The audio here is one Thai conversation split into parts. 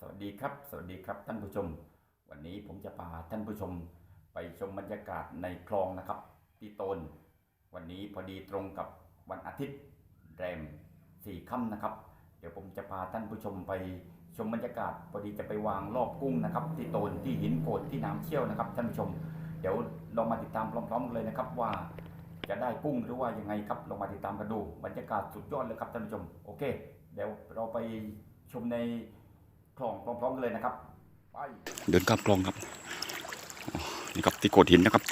สวัสดีครับ สวัสดีครับท่านผู้ชม วันนี้ผมจะพาท่านผู้ชมไปชมบรรยากาศในคลองนะครับที่โตน วันนี้พอดีตรงกับวันอาทิตย์แรมสี่ค่ำนะครับ เดี๋ยวผมจะพาท่านผู้ชมไปชมบรรยากาศ พอดีจะไปวางรอบกุ้งนะครับที่โตนที่หินโกดที่น้ำเชี่ยวนะครับ ท่านผู้ชม เดี๋ยวลองมาติดตามพร้อม ๆ กันเลยนะครับว่าจะได้กุ้งหรือว่ายังไงครับลองมาติดตามกันดูบรรยากาศสุดยอดเลยครับท่านผู้ชม โอเค เดี๋ยวเราไปชมใน คลองพร้อมๆกันเลยนะครับไปเดินข้ามคลองครับอ๋อนี่ครับที่โขดหินนะครับ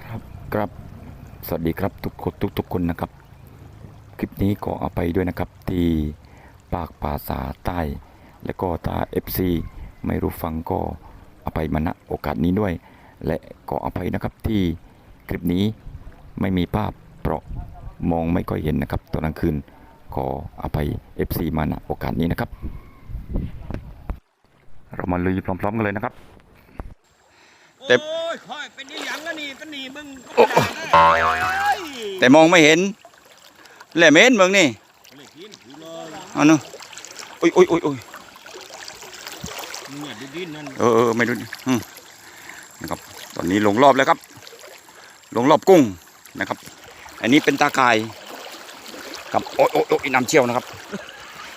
ครับครับสวัสดีครับทุกคนทุกทุกคนนะครับ คลิปนี้ก็เอาไปด้วยนะครับที่ปากภาษาใต้ และก็ตา FC ไม่รู้ฟังก็เอาไปมาณโอกาสนี้ด้วย และก็เอาไปนะครับที่คลิปนี้ไม่มีภาพเพราะมองไม่ค่อยเห็นนะครับตอนกลางคืน ขออภัย FC มาณโอกาสนี้นะครับ เรามาลุยพร้อมๆกันเลยนะครับเต็โอ้มยคอยเป็นนี่หยังแล้วนี่ก็นี่มึงโอ้โอ้ยแต่มองไม่เห็นแหล่เม้นเมืองนี่เล็กกินกูเลยเอันนู้อุ้ยอุ้ยอุ้ยอุ้ยมึงอย่าดิ้นๆนั่นเออเออไม่ดูดิอืมนะครับ ตอนนี้ลงรอบแล้วครับ ลงรอบกุ้งนะครับ อันนี้เป็นตากาย กับโอ้ยโอ้ยโอ้ยน้ำเชี่ยวนะครับ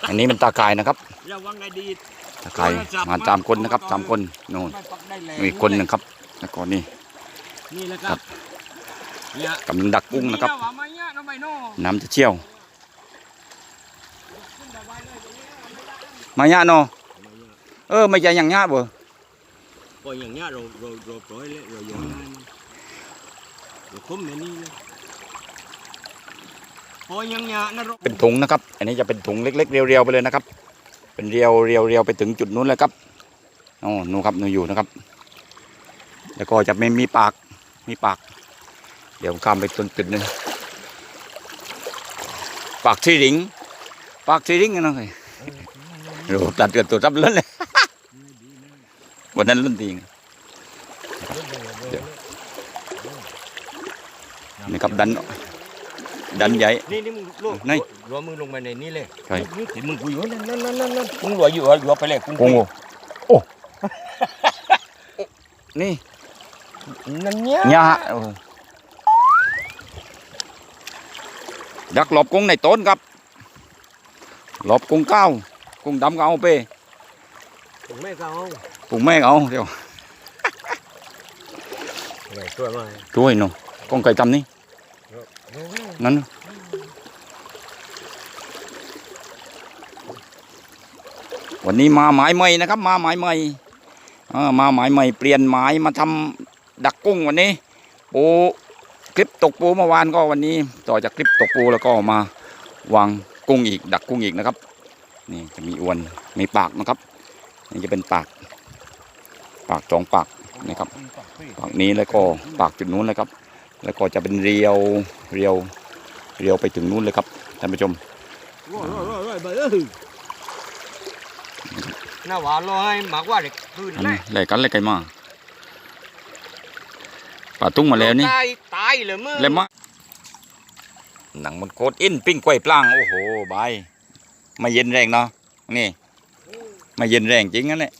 อันนี้เป็นตากายนะครับอย่าวังไงดีตากายมาตามคนนะครับสามคนโน่นไม่ปักได้แรงมีคนหนึ่งครับแล้วก็นี่นี่แหละคครัรับบเนี่ยกำลังดักกุ้งนะครับว่ามาเนี่ยน้องใบโน่น้ำจะเชี่ยว มายะเนาะเออไม่ใช่อย่างยะเบ่ปล่อยอย่างเงี้ยเราเราเราปล่อยเลยเราโยนให้มันเราคุ้มในนี่เลยปล่อยอย่าง เป็นถุงนะครับ อันนี้จะเป็นถุงเล็ก ๆ เรียวๆไปเลยนะครับ เป็นเรียวเรียวเรียวไปถึงจุดนู้นเลยครับโอ้นูครับนูอยู่นะครับ แล้วก็จะไม่มีปากมีปาก เดี๋ยวข้ามไปจุดจุดนึงปากที่ริงปากที่ริงนะเฮ้ยโอ้ตัดเกิดตัวรับเล่นเลยวันนั้นเล่นดีไงเดี๋ยวนี่ครับดัน ดันใหญ่นี่นี่มึงลูกไหนรัวมือลงไปในนี่เลยใช่นี่ติมึงกูอยู่นั่นนั่นนั่นนั่นมึงรัวอยู่รัวไปเลยกูโอ้โหโอ้นี่นั่นเนี่ยหญ้าเออดักหลบกุ้งในต้นครับหลบกุ้งก้าวกุ้งดำก็เอาไปผมไม่เขากุ้งแม่ก็เอาเดี๋ยวไหนตัวมาช่วยหน่อยกุ้งไก่จำนี่ นั่นวันนี้มาหมายใหม่นะครับ มาหมายใหม่มาหมายใหม่เปลี่ยนหมายมาทำดักกุ้งวันนี้ปูคลิปตกปูเมื่อวานก็วันนี้ ต่อจากคลิปตกปูแล้วก็มาวางกุ้งอีก ดักกุ้งอีกนะครับ นี่จะมีอวนมีปากนะครับ นี่จะเป็นปาก ปากสองปากนะครับ ปากนี้แล้วก็ปากจุดนู้นเลยครับ แล้วก็จะเป็นเรียวเรียว เรียวไปถึงนู้นเลยครับท่านผู้ชมร้อยร้อยร้อยร้อยเบอร์น่าหวานร้อยหมากว่าเด็กคืนอันแรนี้กแลกกันแลกไก่มาปลาตุ้งมาแล้วนี่ตายตายเลยมึงแล้วมาหนังมันโคตรอินปิ้งกล้วยปล้างโอ้โหบายไม่เย็นแรงเนาะนี่ไม่เย็นแรงจริงนั่นแหละ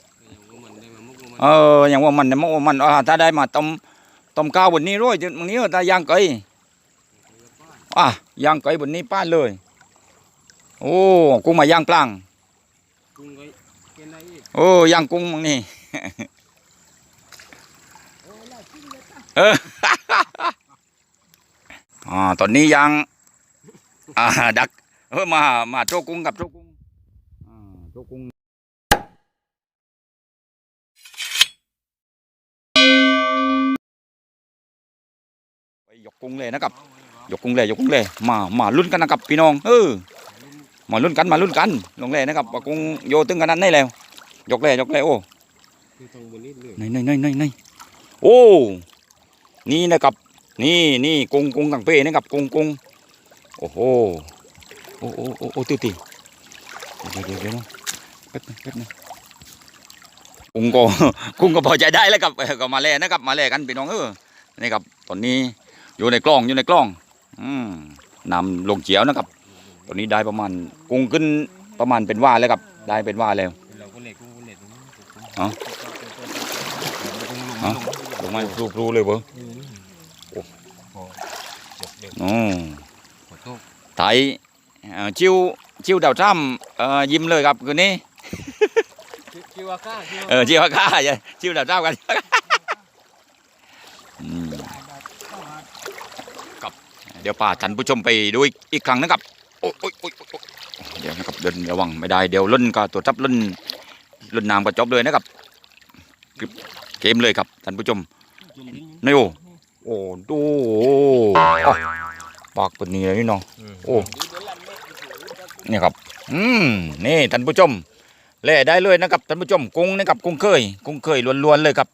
เอออย่างว่ามันเนี่ยมันมันอ่าถ้าได้มาต้มต้มข้าวบนนี้ร้อยบางนี้ถ้าย่างไก่อะ ย่างไก่บนนี้ป้านเลย โอ้กุ้งมาย่างปล้างกุ้งไอ้เกณฑ์อะไรอีกโอ้ย่างกุ้งบางนี่เอออ่าตอนนี้ยังอ่าดักเออมามาโจกุ้งกับโจกุ้งอ่าโจกุ้งไปยกกุ้งเลยนะครับ ยกกุ้งเลยยกกุ้งเลยมามาลุ้นกันนะครับพี่น้องเออมาลุ้นกันมาลุ้นกันลงเลยนะครับว่ากุ้งโยตึงกันนั้นได้แล้ว ยกเลยยกเลยโอ้คือตรงบนนี้เลยในในในในในโอ้นี่นะครับ นี่นี่กุ้งกุ้งกังเป้นะครับกุ้งกุ้งโอ้โหโอ้โอ้โอ้โอ้ตีตีเดี๋ยวเดี๋ยวเดี๋ยวนะแป๊บนึงแป๊บนึงกุ้งก็กุ้งก็พอใจได้แล้วครับเออก็มาแล่นะครับ มาแล่กันพี่น้องเออนี่ครับตอนนี้อยู่ในกล้องอยู่ในกล้องอืม นำลงเจียวนะครับ ตอนนี้ได้ประมาณกุ้งขึ้นประมาณเป็นว่าแล้วครับ ได้เป็นว่าแล้วเราก็เล็กก็เล็กตรงนี้อ๋ออ๋อลงมารูปรูเลยเบอโอ้โหเด็กอ๋อขอโทษไทยเอ่อชิวชิวดาวจ้ำเอ่อยิ้มเลยครับคืนนี้คิวอาก้าคิวเออชิวข้าอย่าชิวดาวจ้ำกันอืมครับเดี๋ยวพาท่านผู้ชมไปดูอีกอีกครั้งนะครับโอ้ยโอ้ยโอ้ยเดี๋ยวนะครับเดินระวังไม่ได้เดี๋ยวล่นก็ตัวทับล่นล่นน้ำก็จบเลยนะครับเกมเลยครับท่านผู้ชมนนี่โอ้โอ้ดูปากเป็นนี้เลยนี่เนาะโอ้นี่ครับอืมนี่ท่านผู้ชมเล่ได้เลยนะครับท่านผู้ชมกุ้งนะครับกุ้งเคยกุ้งเคยล้วนๆเลยครับ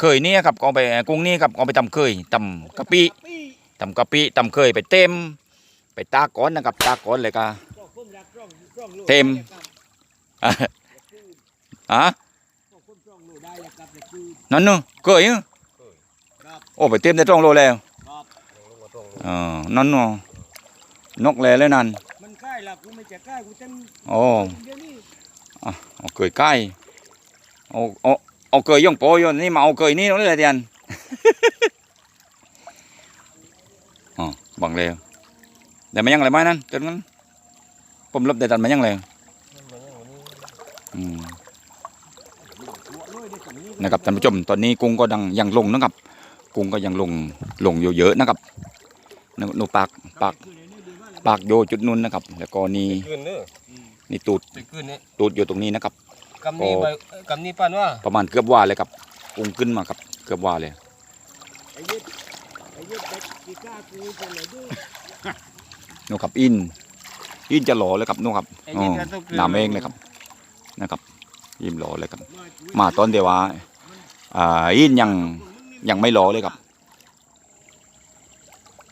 เคยนี่ครับก็เอาไปกุ้งนี่ครับเอาไปตำเคยตำกะปิ ตำกะปิตำเคยไปเต็ม ไปตากก้อนนะครับตากก้อนเลยก็เต็มอะอะนั่นเนอะเคยเนอะโอ้ไปเต็มได้ตรงโลแล้วอ่านั่นเนาะนกแลเลยนั่นมันใกล้ละกูไม่จะใกล้กูเต็มโอ้เดี๋ยวนี้เอาเคยใกล้เอาเอาเอาเคยย่องโปอยนี่มาเอาเคยนี่นั่นเลยเดียนอ๋อ บังเลยแต่มันยังอะไรไหมนั่นจนนั้นผมลบแต่ตันมันยังเลยอืมนะครับท่านผู้ชมตอนนี้กุ้งก็ดังยังลงนะครับ กุ้งก็ยังลงลงอยู่เยอะนะครับนนปากปากปากโยจุดนู้นนะครับ แล้วก็นี่คืนเนอะนี่ตูดไปคืนนี้ตูดอยู่ตรงนี้นะครับกำนี้ไปกำนี้ปันว่าประมาณเกือบว่าเลยครับกุ้งขึ้นมาครับ เกือบว่าเลย ไอ้ยึดไอ้ยึดไป กีก้ากูเป็นไหนด้วยนู่นครับอิน อินจะหล่อเลยครับนู่นครับอ๋อน้ำเองเลยครับนะครับอินหล่อเลยครับ มาตอนเดียวว่าอ่าอินยังยังไม่หล่อเลยครับ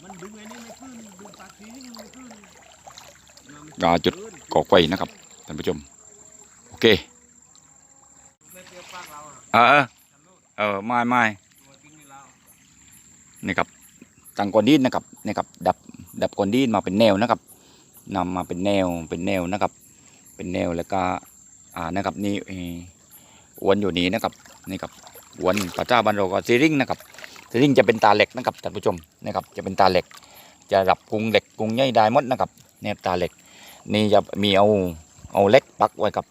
มันดึงไอ้นี่ไม่ขึ้นดึงปากทีนี่ไม่ขึ้นก็จุดก่อไฟนะครับท่านผู้ชม โอเคไม่เจอปากเราอะเออเออเออไม่ไม่ตัวกินอยู่แล้วนี่ครับ ตั้งก้อนดินนะครับนี่ครับดับดับก้อนดินมาเป็นแนวนะครับนำมาเป็นแนวเป็นแนวนะครับ เป็นแนวแล้วก็อ่านะครับนี่วนอยู่นี้นะครับนี่ครับวนพระเจ้าบันโรก็ซีริงนะครับซีริงจะเป็นตาเหล็กนะครับท่านผู้ชมนะครับจะเป็นตาเหล็ก จะรับกรุงเหล็กกรุงใหญ่ได้หมดนะครับเนี่ยตาเหล็ก นี่จะมีเอาเอาเล็กปักไว้ครับ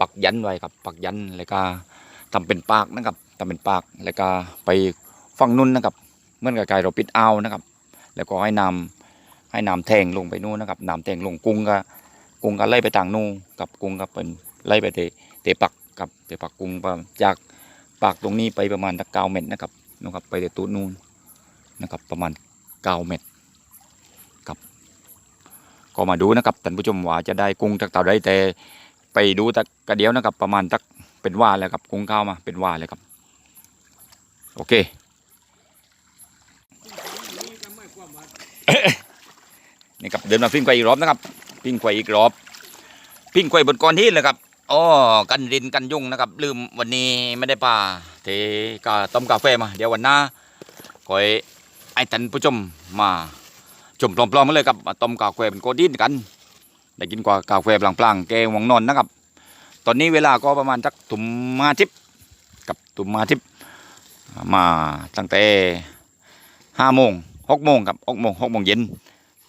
ปักยันไว้ครับปักยันแล้วก็ทำเป็นปากนะครับทำเป็นปากแล้วก็ไปฝั่งนู้นนะครับ เหมื่อนกับไก่เราปิดเอานะครับ แล้วก็ให้น้ำให้น้ำแทงลงไปนู่นนะครับน้ำแทงลงกรุงก็กรุงก็ไล่ไปทางนู่นกับกรุงก็เป็นไล่ไปเตะเตะปักกับเตะปักกรุงไปจากปากตรงนี้ไปประมาณตะเกาเมตรนะครับนะครับ ไปเตะตูดนู่นนะครับ ประมาณเกาเมตรก็มาดูนะครับท่านผู้ชมว่าจะได้กุ้งจากเต่าได้แต่ไปดูตะกระเดียวนะครับ ประมาณตักเป็นว่าแล้วครับกุ้งเข้ามาเป็นว่าเลยครับ โอเค นี่ก็ไม่ความว่า นี่ครับเดินมาปิ้งไกวอีกรอบนะครับปิ้งไกวอีกรอบปิ้งไกวบนก้อนหินเลยครับอ๋อกันรินกันยุ่งนะครับ ลืมวันนี้ไม่ได้ปลาเทก็ต้มกาแฟมา เดี๋ยววันหน้าคอยไอ้ท่านผู้ชมมาชมพร้อมๆมาเลยครับต้มกาแฟเป็นก้อนหินกันได้กินกว่ากาแฟพลางๆแกงหวังนอนนะครับ ตอนนี้เวลาก็ประมาณสักถุ่มมาทิพกับถุ่มมาทิพมาตั้งแต่ห้าโมง หกโมงครับหกโมงหกโมงเย็น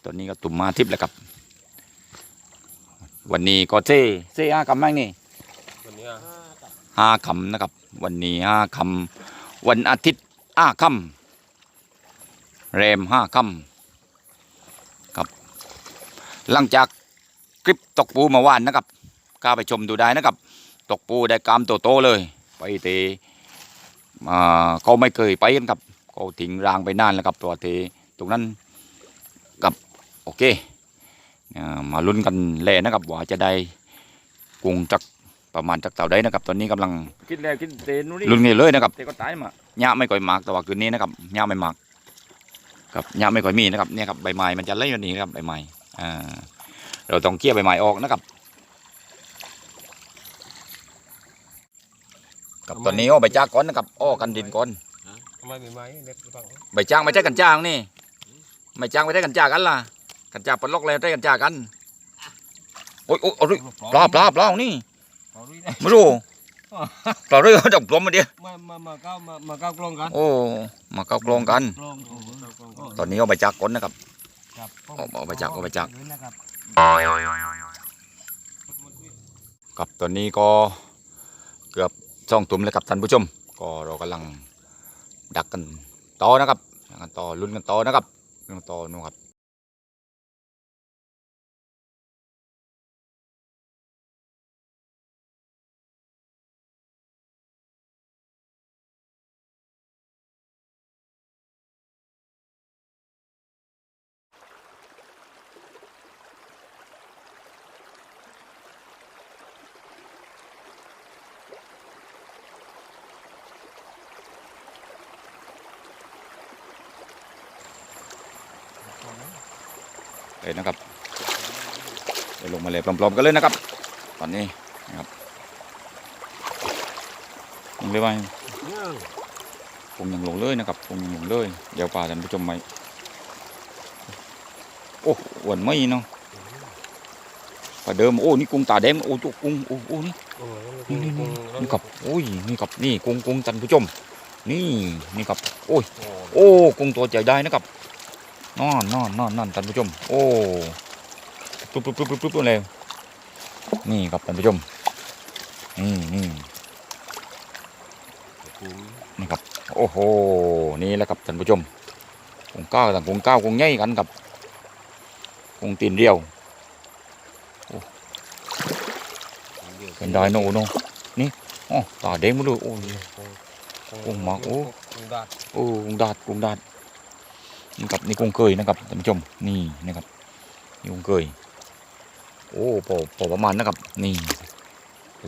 ตอนนี้ก็ตุ่มมาทิพย์แล้วครับ วันนี้ก็เซ่เซ่ห้าคำบ้างนี่วันนี้ห้าคำนะครับ วันนี้ห้าคำวันอาทิตย์ห้าคำแรมห้าคำครับ หลังจากคลิปตกปูมาว่านนะครับกล้าไปชมดูได้นะครับ ตกปูได้กามโตๆเลย ไปเตอ่าเขาไม่เคยไปกันครับ เขาทิ้งรางไปนานแล้วครับตัวเตตรงนั้นโอเคอ่ามาลุ้นกันแล่นะครับว่าจะได้กุ้งจักประมาณจักเต่าได้นะครับ ตอนนี้กำลังกินแล้วกินเตนนู่นนี่ลุ้นกันเลยนะครับเตก็ตายมาหญ้าไม่ค่อยมากแต่ว่าคืนนี้นะครับหญ้าไม่มากครับหญ้าไม่ค่อยมีนะครับเนี่ยครับใบไม้มันจะไล่แบบนี้นะครับใบไม้อ่าเราต้องเกี่ยใบไม้ออกนะครับครับตอนนี้อ้อใบจากก่อนนะครับอ้อกันดินก่อนทำ ไมมีไม้เล็กฟังใบจ้างไม่ใช่กันจ้างนี่ใบจ้างไม่ใช่กันจ้ากันล่ะกันจ้าปลดล็อกเลยได้กันจ้ากันโอ้ยโอ้ยเอาดิปลาปลาปลานี่ปลาด้วยนะไม่รู้ปลาเรือจับปลอมมาเดียวมามามาก้าวมามาก้าวกลองกันโอ้มาเข้ากลองกัน กลองโอ้โหก้าวกลองตอนนี้เอาไปจักก่อนนะครับ ครับเอาเอาไปจักเอาไปจักเลยนะครับครับตอนนี้ก็เกือบช่องตุ่มแล้วครับท่านผู้ชม ก็เรากำลัง ดักกันต่อนะครับดักกันต่อลุ้นกันต่อนะครับลุ้นโต่อนู่นครับ เลยนะครับเดี๋ยวลงมาเลยพร้อมๆกันเลยนะครับ ตอนนี้นะครับลงเลยว่าเนี่ยคงยังลงเลยนะครับคงยังลงเลย เดี๋ยวป่าท่านผู้ชมไหมโอ้อ้วนไม่เนาะปลาเดิมโอ้นี่กุ้งตาแดงโอ้จุกกุ้งโอ้โอ้นี่โอ้โหนี่นี่นี่นี่ครับโอ้ยนี่ครับนี่กุ้งกุ้งท่านผู้ชม นี่นี่ครับโอ้ยโอ้โหโอ้กุ้งตัวใหญ่ได้นะครับ นอนนอนนอนนอนท่านผู้ชม โอ้ปุ๊บปุ๊บปุ๊บปุ๊บปุ๊บเลยนี่ครับท่านผู้ชมนี่นี่กุ้งนี่ครับโอ้โหนี่แหละครับท่านผู้ชมกุ้งก้าวต่างกุ้งก้าวกุ้งใหญ่กันครับกุ้งตีนเดียวเป็นได้โนโนนี่อ๋อตาแดงหมดเลยโอ้ยกุ้งหมอกโอ้กุ้งดาดโอ้กุ้งดาดกุ้งดาด นี่ครับนี่กุ้งเกยนะครับท่านผู้ชมนี่นะครับนี่กุ้งเกยโอ้พอพอประมาณนะครับนี่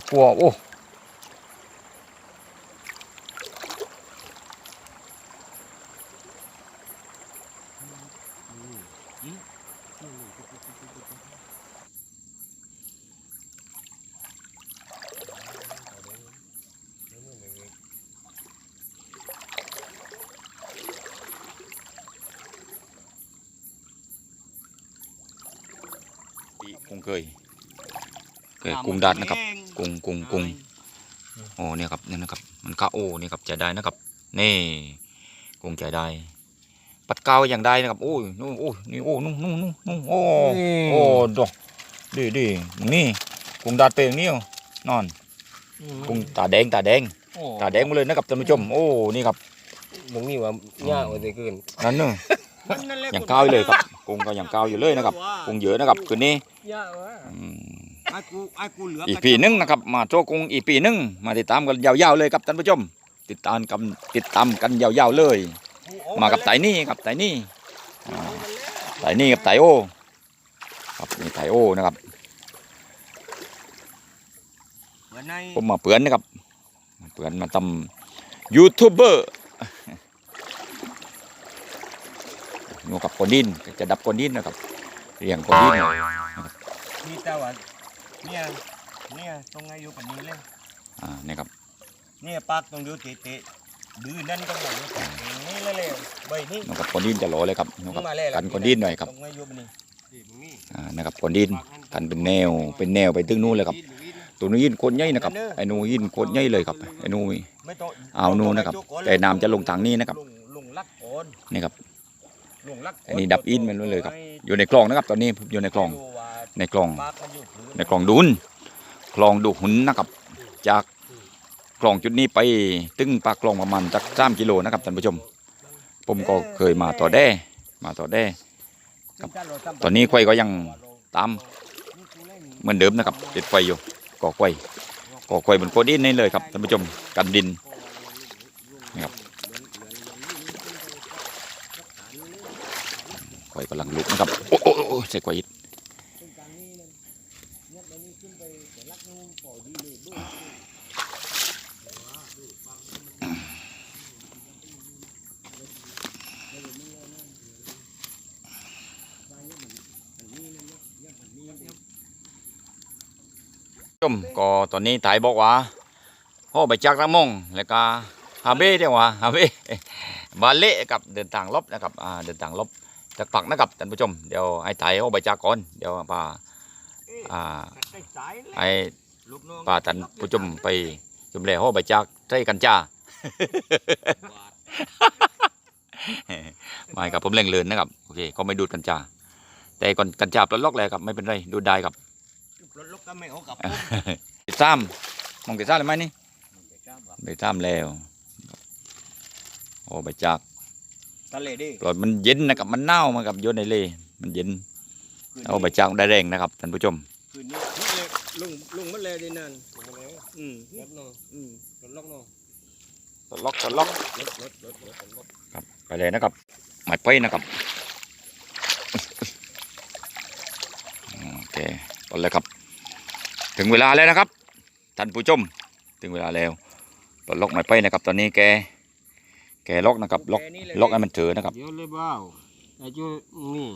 กลัวโอ้ปีกุ้งเคยเคย กุ้งดาดนะครับกุ้งกุ้งกุ้งโอ้เนี่ยครับเนี่ยนะครับ มันก็โอ้นี่ครับใจได้นะครับ นี่กุ้งใจได้ ปัดเกาอย่างได้นะครับโอ้ยนู่นโอ้ยนี่โอ้นู่นนู่นนู่นนู่นโอ้โอ้ดอกดีดีนี่กุ้งดาดเป็นอย่างนี้เอานอนกุ้งตาแดงตาแดงตาแดงหมาเลยนะครับท่านผู้ชมโอ้นี่ครับมึงนี่ว่าหญ้าว่าได้เกินนั่นเนอะอย่างเก้าอยู่เลยครับกุ้งก็อย่างเก้าอยู่เลยนะครับกุ้งเยอะนะครับคืนนี้หญ้าว่า อืมไอ้กูไอ้กูเหลืออีกปีหนึงนะครับ มาโชว์กรุงอีกปีหนึงมาติดตามกันยาวๆเลยครับท่านผู้ชม ติดตามกันติดตามกันยาวๆเลย มากับไต่นี่กับไต่นี่อ่าไต่นี่กับไต่โอครับนี่ไต่โอนะครับวันไหนผมมาเปือนนะครับมาเปือนมาทำยูทูบเบอร์นูกับคนดินจะดับคนดินนะครับเรียงคนดินมีแต่ว่า เนี่ยเนี่ยตรงไงอยู่ปันนี้เลยอ่านี่ครับเนี่ยปากตรงอยู่เตะเตะดื้อนั่นก็ไหนนี่เลยเลยใบนี้นูกับคนดินจะโหลเลยครับนูกับมาเลยกันคนดินหน่อยครับตรงไงอยู่ปันนี้นี่อ่านะครับคนดินกันเป็นแนวเป็นแนวไปถึงนู่นเลยครับตัวนู้นยินโคนใหญ่นะครับไอ้นูยินโคนใหญ่เลยครับไอ้นูไม่ต้องเอานูนะครับ แต่น้ำจะลงทางนี้นะครับลงลงลักก่อนนี่ครับลงลักอันนี้ดับอินมันเลยครับ อยู่ในคลองนะครับ ตอนนี้ผมอยู่ในคลอง ในคลองปากมันอยู่พื้นในคลองดุนคลองดุหุนนะครับ จากคลองจุดนี้ไปตึงปากคลองประมาณจากสามกิโลนะครับท่านผู้ชม ผมก็เคยมาต่อแด้มาต่อแด้ครับตอนนี้ควายก็ยังตามเหมือนเดิมนะครับติดไฟอยู่ก่อไฟก่อไฟบนโคดินนี่เลยครับท่านผู้ชมกันดินนี่ครับไฟกำลังลุกนะครับโอ้โอ้โอ้ใส่ไฟอีกชมก็ตอนนี้ตายบอกว่าโอ้ไปจากละมงแล้วก็ฮาเบ้เดียวว่าฮาเบ้บาเล่กับเดินทางลบนะครับอ่าเดินทางลบจากปักนะครับท่านผู้ชมเดี๋ยวไอ้ไทยโอ้ไปจากก่อนเดี๋ยวป่าอ่า ได้สายเลยไอ้ลูกน้องป่าทันผู้ชมไปชมแลห้อใบจากใช้กันจ้าบาดไม่ครับผมเล่งเลินนะครับโอเคก็ไม่ดูดกัญชาแต่ก่อนกัญชาปลดล็อกเลยครับไม่เป็นไรดูดได้ครับรถลกก็ไม่เอากลับติดซ้ำมองติดซ้ำเลยไหมนี่ติดซ้ำแล้วโอ้ใบจากทะเลดิปลอดมันเย็นนะครับมันเน่ามากับโยนในเลมันเย็นเอาใบจากได้แรงนะครับท่านผู้ชมคืนนี้มัดเลย ลุงลุงมัดเลยดินั่นอืมรถน้องอืมรถล็อกน้องปลดล็อกปลดล็อกรถรถรถรถรถครับไปเลยนะครับหมายไปนะครับโอเคปลดเลยครับ ถึงเวลาแล้วนะครับท่านผู้ชมถึงเวลาแล้วปลดล็อกหมายไปนะครับ ตอนนี้แก แกล็อกนะครับล็อกล็อกให้มันถือนะครับ เดี๋ยวเลยเบ้าไอ้จูนี่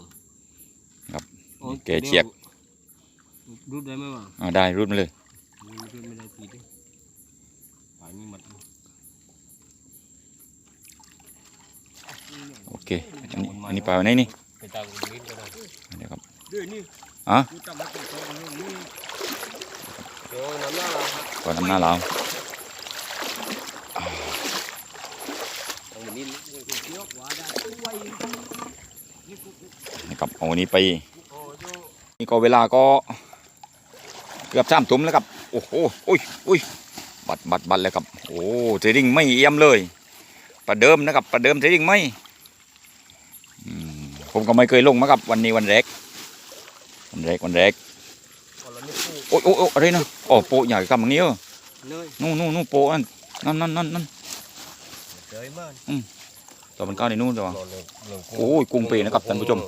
ครับโอ้แกเชียก ดูได้ไหมวะอ่าได้รุดมาเลยมันดูไม่ได้ทีดิป่านนี้หมดโอเคอันนี้อันนี้ปลาไว้ไหนนี่ไปตามลิ้นก็ได้อันนี้ครับเดี๋ยวนี่อะกูจำมาตัวนี้นี่เดี๋ยวน้ำหน้าปลาทำหน้าเราวตรงนี้เยอะกว่าได้ไว้นี่กูนะครับเอาอันนี้ไปโอ้ยนี่ก็เวลาก็ เกือบสามทุ่มแล้วครับ โอ้โหอุ้ยอุ้ยบัดบัดบัดเลยครับ โอ้เทรดดิ้งไม่เอี่ยมเลย ประเดิมนะครับ ประเดิมเทรดดิ้งไม่อืมผมก็ไม่เคยลงมาครับ วันนี้วันแรก วันแรกวันแรกพอเราไม่พูดโอ้ยโอ้ยโอ้ยอะไรนะโอ้โปะใหญ่กับอย่างนี้เออเนยนู่นนู่นนู่นโปะนั่นนั่นนั่นนั่นนั่นเจอมันตัวมันก้าวในนู่นจ้ะวะโอ้ยกุ้งปีนะครับท่านผู้ชม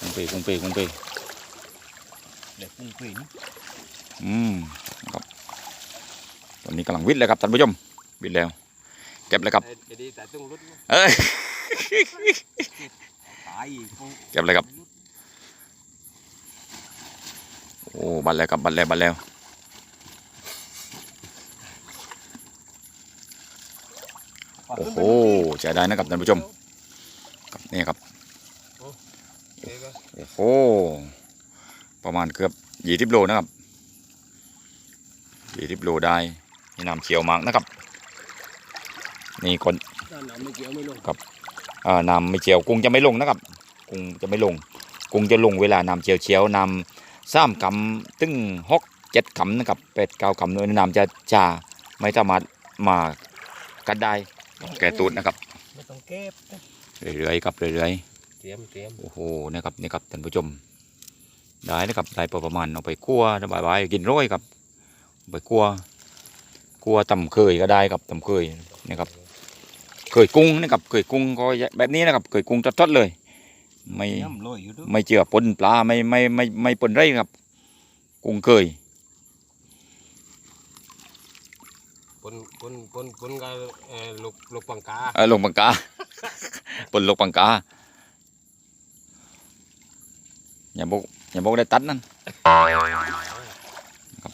กุ้งปีกุ้งปีกุ้งปีเด็กกุ้งปี อืมนะครับตอนนี้กำลังวิทย์เลยครับท่านผู้ชมวิทย์แล้ว เก็บเลยครับเดี๋ยวดีแต่ต้องรุดเอ้ยตายกูเก็บเลยครับ โอ้บันแล้วครับบันแล้วบันแล้วโอ้โหใช้ได้นะครับท่านผู้ชมครับนี่ครับโอ้โหประมาณเกือบยี่สิบโลนะครับ ยี่สิบโลได้นี่น้ำเขียวมากนะครับ นี่คนด้านหลังไม่เกี่ยวไม่ลงอ่าน้ำไม่เจียวกุ้งจะไม่ลงนะครับกุ้งจะไม่ลงกุ้งจะลงเวลาน้ำเจียวเชียวน้ำซ้ำกำตึ้งหกเจ็ดกำนะครับเป็ดเก้ากำเลยน้ำจะจ่าไม่สามารถมากัดได้ต้องแก่ตูดนะครับไม่ต้องเก็บเรื่อยๆครับเรื่อยเตรียมเตรียมๆโอ้โหนะครับนี่ครับท่านผู้ชมได้นะครับได้พอประมาณเอาไปคั่วบายบายๆกินร้อยครับเอา ไปคั่วคั่วตำเคยก็ได้ครับตำเคยนี่ครับเคยกุ้งนะครับเคยกุ้งก็แบบนี้นะครับเคยกุ้งทอดๆเลย ไม่ย่ำลอยอยู่ด้วยไม่เจือปนปลาไม่ไม่ไม่ไม่ปนไรครับ กุ้งเคยปนปนปนปนกับเอ่อลูกลูกปังกาเออลงปังกาปนลงปังกาอย่าบอกอย่าบอกได้ตัดนั่นครับ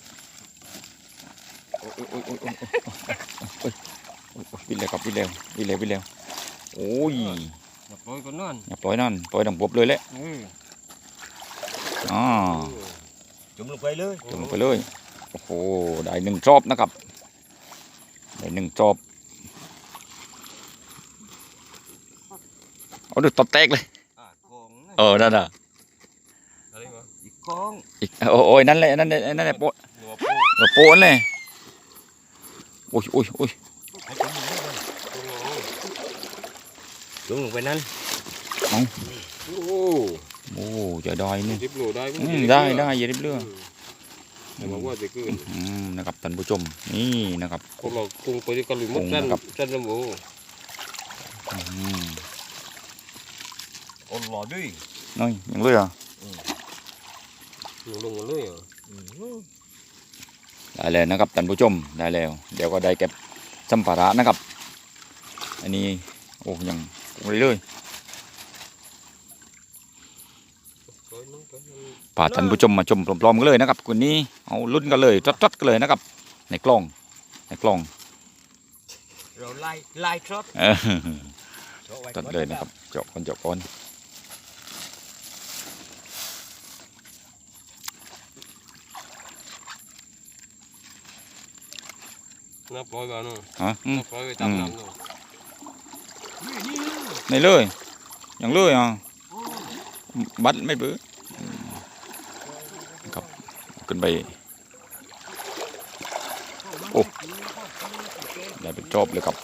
โอ้ยโอ้ยโอ้ยโอ้ยโอ้ยอุ้ยวิ่งเร็วครับวิ่งเร็ววิ่งเร็ววิ่งเร็วโอ้ยอย่าปล่อยก็นั่นอย่าปล่อยนั่นปล่อยดังบบเลยแหละอออ่าจุ่มลงไปเลยจุ่มลงไปเลยโอ้โหได้หนึ่งจอบนะครับได้หนึ่งจอบเอาดูตบแตกเลยเออนั่นน่ะอีกกองอีกโอ้ยนั่นแหละนั่นแหละนั่นแหละโปะโปะนั่นเลย อ้ยโอ้ยโอ้ยลงไปจุ่มลงไปนั่นโอ้โอ้จะได้นี่ดิบโลได้ได้ได้อย่ารีบเรื่องแต่บอกว่าจะเกินนะครับท่านผู้ชมนี่นะครับคนเราคงไปที่กะหรี่มดคงสั้นนะครับสั้นลำโพอืมอ่อนหล่อด้วยน้อยยังเลยอะลงลงมาเลยเหรอ ได้แล้วนะครับท่านผู้ชมได้แล้ว เดี๋ยวก็ได้เก็บสัมภาระนะครับ อันนี้โอ้ยังเรื่อยๆพาท่านผู้ชมมาชมพร้อมๆกันเลยนะครับคนนี้เอาลุ้นกันเลยจดๆกันเลยนะครับ ในกล้องในกล้องเราไล่ไล่ทรอดเออจดเลยนะครับเจาะก่อนเจาะก่อน nó bói vào nó ฮะอืม nó bói vào Ừ. tắm nằm nó ในเลยอย่างเลยอะบัดไม่เบื้ออืมครับขึ้นไปโอ้ได้เป็นจอบเลยครับ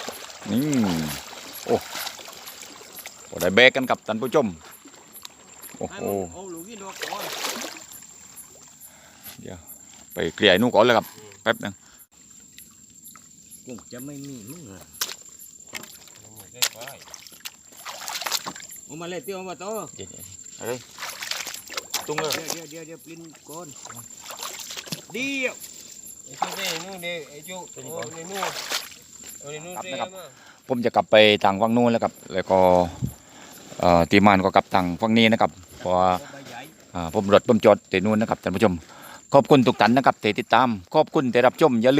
นี่โอ้โอ้ได้แบกกันกับท่านผู้ชมโอ้โห ô lũ cái nó có ไปเกลี่ยไอ้นู่นก่อนเลยครับแป๊บหนึง cũng chả mấy mi nữa rồi ô mà lên tiêu mà to เดี๋ยวๆเอาเลยตุ้งเลย Dia dia dia dia plin con. Dia. Itu deh, nu deh, itu. Oh, ni nu. Oh, ni nu deh mah. ผมจะกลับไปทางฝั่งนู้นแล้วครับ แล้วก็เอ่อทีมงานก็กลับทางฝั่งนี้นะครับเพราะว่า Oh, bayai. อ่าผมรถผมจอดที่นู้นนะครับท่านผู้ชม ขอบคุณทุกท่านนะครับที่ติดตาม ขอบคุณที่รับชมอย่าลืม